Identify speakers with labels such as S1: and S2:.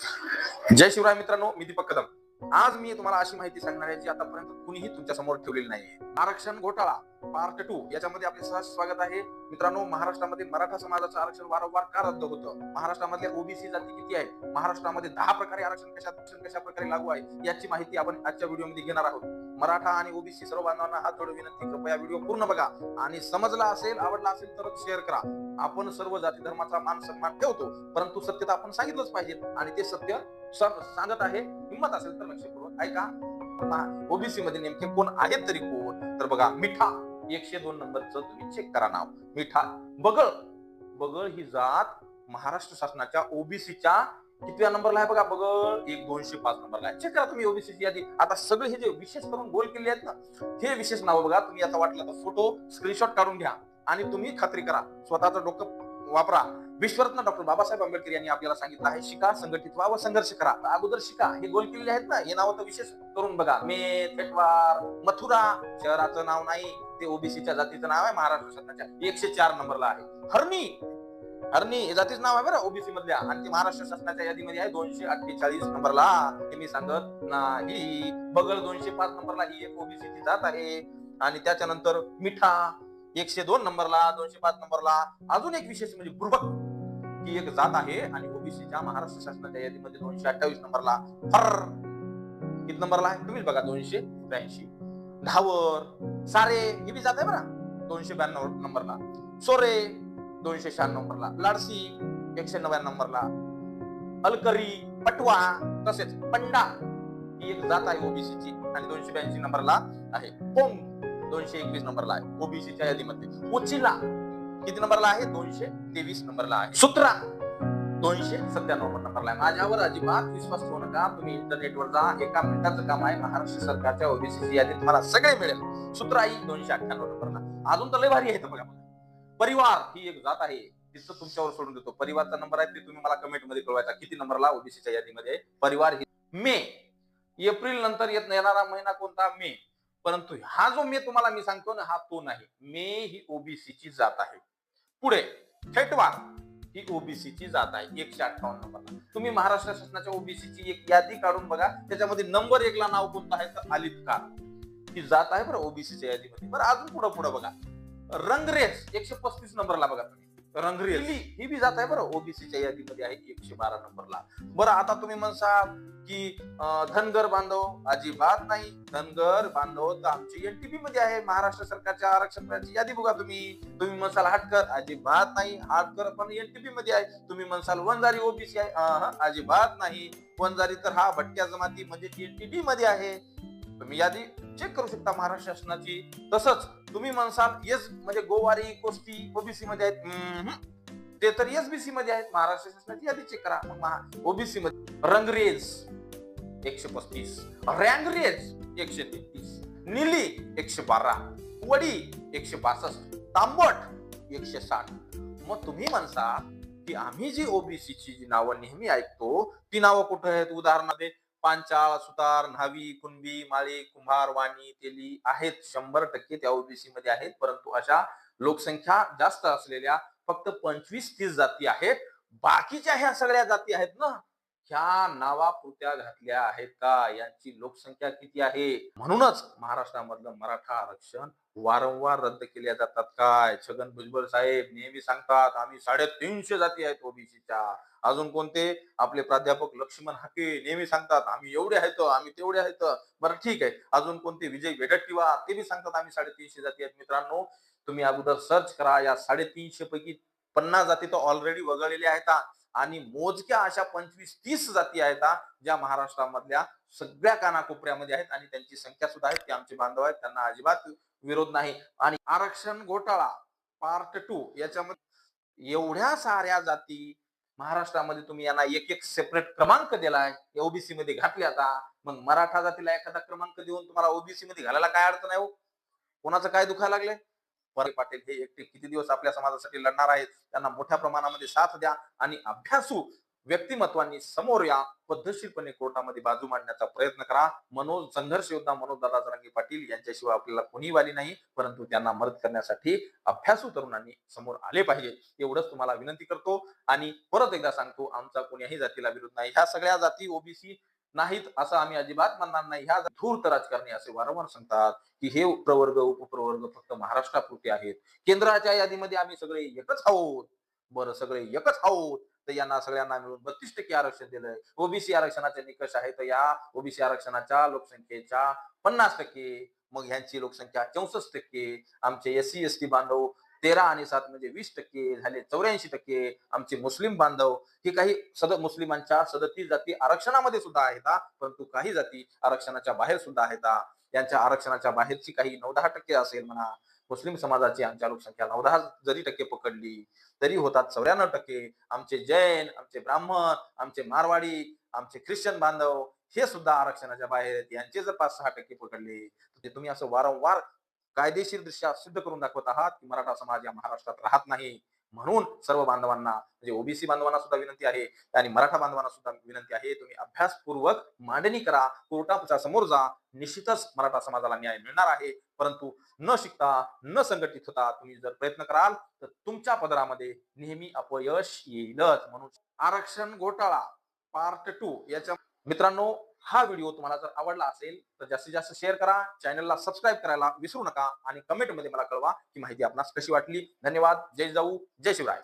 S1: जय शिवराय मित्रांनो मी दीपक कदम. आज मी तुम्हाला अशी माहिती सांगणार आहे जी आतापर्यंत कुणीही तुमच्यासमोर ठेवलेली नाहीये. आरक्षण घोटाळा पार्ट टू याच्यामध्ये आपले सहज स्वागत आहे. मित्रांनो महाराष्ट्रामध्ये मराठा समाजाचं आरक्षण वारंवार का रद्द होतं? महाराष्ट्रामधल्या ओबीसी जाती किती आहे महाराष्ट्रामध्ये दहा प्रकारे आरक्षण कशा कशा प्रकारे लागू आहे? याची माहिती आपण आजच्या व्हिडिओमध्ये घेणार आहोत. मराठा आणि ओबीसी सर्व बांधवांना हात जोडून विनंती कृपया व्हिडिओ पूर्ण बघा. आणि समजला असेल आवडला असेल तर शेअर करा. आपण सर्व जाती धर्माचा मान सन्मान ठेवतो परंतु सत्यता आपण सांगितलंच पाहिजे. आणि ते सत्य सांगत आहे हिंमत असेल तर लक्षपूर्वक ऐका. ओबीसी मध्ये नेमके कोण आहेत तरी कोण? तर बघा मिठा एकशे दोन नंबरचं तुम्ही चेक करा नाव. मिठा बगळ. बगळ ही जात महाराष्ट्र शासनाच्या ओबीसीच्या कितव्या नंबरला आहे बघा बघ. एक दोनशे पाच नंबरला आहे. चेक करा तुम्ही ओबीसीची यादी. आता सगळे हे जे विशेष करून गोल केले आहेत ना हे विशेष नाव बघा. तुम्ही आता वाटलं तर फोटो स्क्रीनशॉट काढून घ्या. आणि तुम्ही खात्री करा. स्वतःचं डोकं वापरा. विश्वरत्न डॉक्टर बाबासाहेब आंबेडकर यांनी आपल्याला सांगितलं आहे शिका संघटित व्हा व संघर्ष करा. अगोदर शिका. हे गोल केलेले आहेत ना हे नाव तर विशेष करून बघा. मे फेटवार मथुरा. शहराचं नाव नाही ते ओबीसीच्या जातीचं नाव आहे महाराष्ट्र शासनाच्या. एकशे चार नंबरला आहे. हरणी हरणी हे जातीच नाव आहे बरं ओबीसी मधल्या. आणि ती महाराष्ट्र शासनाच्या यादीमध्ये आहे दोनशे अठ्ठेचाळीस नंबरला. हे मी सांगत नाही. बगल दोनशे पाच नंबरला ही एक ओबीसीची जात आहे. आणि त्याच्यानंतर मिठा एकशे दोन नंबरला दोनशे पाच नंबरला. अजून एक विशेष म्हणजे बुरबक ही एक जात आहे. आणि ओबीसीच्या महाराष्ट्र शासनाच्या यादीमध्ये दोनशे अठ्ठावीस नंबरला फर. किती नंबरला आहे? तुम्हीच बघा दोनशे ब्याऐंशी. धावर सारे ही बी जात आहे बरं. दोनशे ब्याण्णव नंबरला. सोरे दोनशे शहाण्णव नंबरला लाडसी एकशे नव्याण्णव नंबरला अलकरी पटवा तसेच पंडा ही एक जात आहे ओबीसीची आणि दोनशे ब्याऐंशी नंबरला आहे. पोंग दोनशे एकवीस नंबरला आहे. ओबीसीच्या यादीमध्ये. उचिला किती नंबरला आहे? दोनशे तेवीस नंबरला आहे. सूत्रा दोनशे सत्त्याण्णव नंबरला आहे. माझ्यावर अजिबात विश्वास ठेवू नका. तुम्ही इंटरनेटवर जा. एका मिनिटाचं काम आहे. महाराष्ट्र सरकारच्या ओबीसीची यादीत तुम्हाला सगळे मिळेल. सूत्राई दोनशे अठ्ठ्याण्णव नंबरला अजून तर लय भारी आहे बघा. परिवार ही एक जात आहे. तिथं तुमच्यावर सोडून देतो. परिवारचा नंबर आहे ते तुम्ही मला कमेंटमध्ये कळवायचा. किती नंबरला ओबीसीच्या यादीमध्ये परिवार ही मे. एप्रिल नंतर येत येणारा महिना कोणता? मे. परंतु हा जो मे तुम्हाला मी सांगतो ना हा तो नाही. मे ही ओबीसीची जात आहे. पुढे थेटवार ही ओबीसीची जात आहे. एकशे अठ्ठावन्न नंबरला. तुम्ही महाराष्ट्र शासनाच्या ओबीसीची एक यादी काढून बघा. त्याच्यामध्ये नंबर एकला नाव कोणतं आहे? तर आलितकार ही जात आहे बरं ओबीसीच्या यादीमध्ये. बरं अजून पुढे पुढे बघा. रंगरेज एकशे पस्तीस नंबरला बघा तुम्ही. रंगरेज. ही बी जात आहे बरं ओबीसीच्या यादीमध्ये आहे एकशे बारा नंबरला. बरं आता तुम्ही म्हणसाल की धनगर बांधव अजिबात नाही. धनगर बांधव तर आमची एनटीपी मध्ये आहे. महाराष्ट्र सरकारच्या आरक्षणाची यादी बघा तुम्ही. तुम्ही म्हणसाल हाटकर अजिबात नाही. हाटकर पण एनटीपी मध्ये आहे. तुम्ही म्हणसाल वंजारी ओबीसी आहे. अजिबात नाही. वंजारी तर हा भटक्या जमाती म्हणजे एनटीपी मध्ये आहे. तुम्ही यादी चेक करू शकता महाराष्ट्र शासनाची. तसंच तुम्ही म्हणसाल येस म्हणजे गोवारी कोस्टी ओबीसी मध्ये आहेत. ते तर एसबीसी मध्ये आहेत. महाराष्ट्र शासनाची यादी चेक करा. मग ओबीसी मध्ये. रंगरेज एकशे पस्तीस. रँगरेज एकशे तेहतीस. निली एकशे बारा. वडी एकशे बासष्ट. तांबट एकशे साठ. मग तुम्ही म्हणसा की आम्ही जी ओबीसीची जी नावं नेहमी ऐकतो ती नावं कुठे आहेत? उदाहरणार्थ पांचाळ सुतार न्हावी कुणबी माळी कुंभार वाणी तेली आहेत. शंभर टक्के त्या ओबीसी मध्ये आहेत. परंतु अशा लोकसंख्या जास्त असलेल्या फक्त पंचवीस तीस जाती आहेत. बाकीच्या ह्या सगळ्या जाती आहेत ना ह्या नावापुरत्या घातल्या आहेत का? यांची लोकसंख्या किती आहे? म्हणूनच महाराष्ट्रामधलं मराठा आरक्षण वारंवार रद्द केल्या जातात काय? छगन भुजबळ साहेब नेहमी सांगतात आम्ही साडेतीनशे जाती आहेत ओबीसीच्या. अजून कोणते? आपले प्राध्यापक लक्ष्मण हाके नेहमी सांगतात आम्ही एवढे आहेत आम्ही तेवढे आहेत. बरं ठीक आहे. अजून कोणते? विजय वेडट्टीवार ते बी सांगतात आम्ही साडेतीनशे जाती आहेत मित्रांनो. तुम्ही अगोदर सर्च करा या साडेतीनशे पैकी पन्नास जाती तर ऑलरेडी वगळलेल्या आहेत. आणि मोजक्या अशा पंचवीस तीस जाती आहेत ज्या महाराष्ट्रामधल्या सगळ्या कानाकोपऱ्यामध्ये आहेत आणि त्यांची संख्या सुद्धा आहे. ते आमचे बांधव आहेत त्यांना अजिबात विरोध नाही. आणि आरक्षण घोटाळा पार्ट टू याच्यामध्ये एवढ्या साऱ्या जाती महाराष्ट्रामध्ये तुम्ही यांना एक एक सेपरेट क्रमांक दिलाय ओबीसी मध्ये घातले आता. मग मराठा जातीला एखादा क्रमांक देऊन तुम्हाला ओबीसी मध्ये घालायला काय अडचण आहे हो? कोणाचं काय दुखायला लागलंय? परत पाटील हे एकटे किती दिवस आपल्या समाजासाठी लढणार आहेत? त्यांना मोठ्या प्रमाणामध्ये साथ द्या आणि अभ्यासू व्यक्तिमत्वांनी समोर या पद्धतशीरपणे कोर्टामध्ये बाजू मांडण्याचा प्रयत्न करा. मनोज संघर्ष योद्धा मनोज दादा जरांगी पाटील यांच्याशिवाय आपल्याला कोणी वाली नाही परंतु त्यांना मदत करण्यासाठी अभ्यासू तरुणांनी समोर आले पाहिजे. एवढंच तुम्हाला विनंती करतो आणि परत एकदा सांगतो आमचा कोण्याही जातीला विरोध नाही. ह्या सगळ्या जाती ओबीसी नाहीत असं आम्ही अजिबात म्हणणार नाही. ह्या धूर्त राजकारणी असे वारंवार सांगतात की हे प्रवर्ग उपप्रवर्ग फक्त महाराष्ट्रापुरते आहेत. केंद्राच्या यादीमध्ये आम्ही सगळे एकच आहोत. बरं सगळे एकच आहोत. तर यांना सगळ्यांना मिळून बत्तीस टक्के आरक्षण दिलंय. ओबीसी आरक्षणाचे निकष आहे तर या ओबीसी आरक्षणाच्या लोकसंख्येच्या पन्नास टक्के. मग ह्यांची लोकसंख्या चौसष्ट टक्के. आमचे एस सी एस टी बांधव तेरा आणि सात म्हणजे वीस टक्के झाले चौऱ्याऐंशी टक्के आमचे मुस्लिम बांधव. ही काही सद मुस्लिमांच्या सदतीस जाती आरक्षणामध्ये सुद्धा आहेत परंतु काही जाती आरक्षणाच्या बाहेर सुद्धा आहेत त्यांच्या यांच्या आरक्षणाच्या बाहेरची काही नऊ दहा टक्के असेल म्हणा. मुस्लिम समाजाची आमच्या लोकसंख्या नऊ दहा जरी टक्के पकडली तरी होतात चौऱ्याण्णव टक्के. आमचे जैन आमचे ब्राह्मण आमचे मारवाडी आमचे ख्रिश्चन बांधव हे सुद्धा आरक्षणाच्या बाहेर आहेत. यांचे जर पाच सहा टक्के पकडले तर तुम्ही असं वारंवार कायदेशीर दृष्ट्या सिद्ध करून दाखवत आहात की मराठा समाज या महाराष्ट्रात राहत नाही म्हणून सर्व बांधवांना म्हणजे ओबीसी बांधवांना सुद्धा विनंती आहे आणि मराठा बांधवांना सुद्धा विनंती आहे तुम्ही अभ्यासपूर्वक मांडणी करा कोर्टाच्या समोर जा निश्चितच मराठा समाजाला न्याय मिळणार आहे. परंतु न शिकता न संघटित होता तुम्ही जर प्रयत्न कराल तर तुमच्या पदरामध्ये नेहमी अपयश येईलच. म्हणून आरक्षण घोटाळा पार्ट टू याच्या मित्रांनो हा व्हिडिओ तुम्हाला जर आवडला असेल तर जास्तीत जास्त शेअर करा. चॅनलला सबस्क्राईब करायला विसरू नका आणि कमेंटमध्ये मला कळवा की माहिती आपणास कशी वाटली. धन्यवाद. जय जाऊ. जय शिवराय.